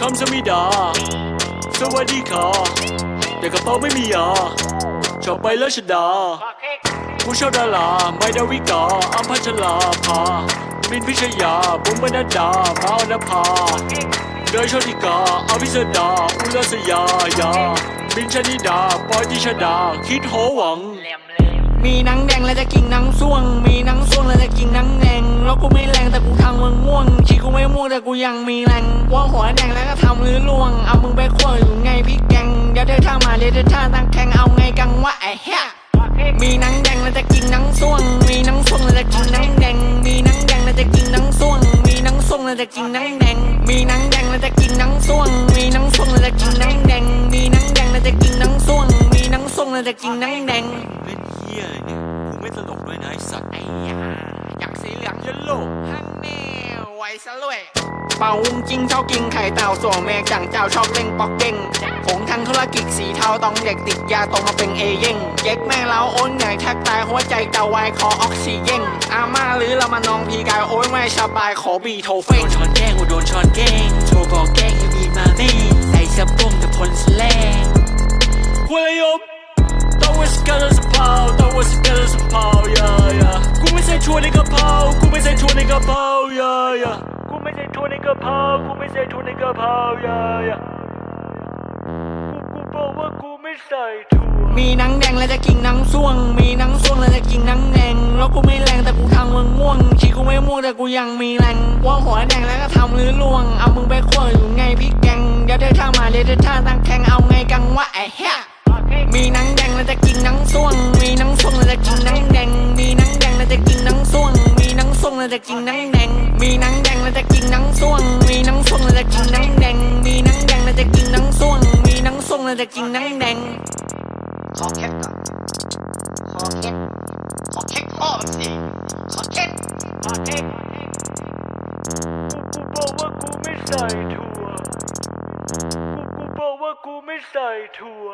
คำสมิดา สวัสดีค่ะแต่กระเป๋าไม่มีอะชอบไปแล้วชดา ผู้ชอบดาราไม่ดาวิกาอัมพัชราภามินพิชยาบุ๋มบรรดามาอนภาเดยโชติกาอภิสดาอุลสยายามินชนิดาปอยติชดา คิดโหวัง มีนังแดงแล้วจะกินนังส่วง มีนังส่วงแล้วจะกินนังแดง แล้วกูไม่แรงแต่กูทำมึงง่วงชีกูไม่ม่วงแต่กูยังมีแรงว่าหัวแดง แล้วก็ทำลื้อล่วง เอามึงไปขั้วอยู่ไงพี่แกงเดี๋ยวเธอท่ามาเดี๋ยวเธอท่าตั้งแข่งเอาไงกังวะไอ้เหี้ยมีหนังแดงแล้วจะกินหนังส่วง มีหนังส่วงแล้วจะกินหนังแดง มีหนังแดงแล้วจะกินหนังส่วง มีหนังส่วงแล้วจะกินหนังแดง มีหนังแดงแล้วจะกินหนังส่วง มีหนังส่วงแล้วจะกินหนังแดง มีหนังแดงแล้วจะกินหนังส่วง มีหนังส่วงแล้วจะกินหนังแดงเล่นเฮียอะไรเนี่ยกูไม่ตลกด้วยนะไอสัตว์ไอ้ยาอยากสีเหลืองเยลโลฮันแน่ไวซะด้วย เป่าวุ้งจิ้งชอบกินไข่เต่าส่วนแมงจังเจ้าชอบเล่งปอกเก่งผงทางธุรกิจสีเทาต้องเด็กติดยาตรงมาเป็นเอเย่งเย็กแม่เราโอนใหญ่แทบตายหัวใจเตาวายคอออกซิเจนอาม่าหรือเรามานองพีกายโอ้ยไม่สบายขอบีโทเฟโดงนช้อนแกล้งกูโดนช้อนแกล้งโชว์บอกแกล้งให้มีมาแม่ใส่สะโพงแต่พลสแลงคุยยมต้องว่าสกัดสะเพาต้องว่าสกัดสะเพายายากูไม่ใส่ชัวในกระเพรากูไม่ใส่ชัวในกระเพรายายากูไม่ใส่ชัวในกระเพรากูไม่ใส่ชัวในกระเพรายายากูกูบอกว่ากูไม่ใส่ชัวมีหนังแดงแล้วจะกินหนังส่วง มีหนังส่วงแล้วจะกินหนังแดง แล้วกูไม่แรงแต่กูทำมึงง่วงชีกูไม่ม่วงแต่กูยังมีแรงว่าหัวแดงแล้วก็ทำลื้อล่วง เอามึงไปขั้วอยู่ไงพี่แกงเดี๋ยวเธอท่ามาเดี๋ยวเธอท่าตั้งแข่งเอาไงกังวะไอ้เหี้ยมีหนังแดงแล้วจะกินหนังส่วง มีหนังส่วงแล้วจะกินหนังแดง มีหนังแดงแล้วจะกินหนัง แล้วจะกินหนังแดง มีหนังแดงแล้วจะกินหนังส่วง มีหนังส่วงแล้วจะกินหนังแดง มีหนังแดงแล้วจะกินหนังส่วง มีหนังส่วงแล้วจะกินหนังแดง ขอเคล็ดก่อนขอเคล็ดขอเคล็ดพ่อมันสิขอเคล็ดกูกูบอกว่ากูไม่ใส่ถั่ว กูกูบอกว่ากูไม่ใส่ถั่ว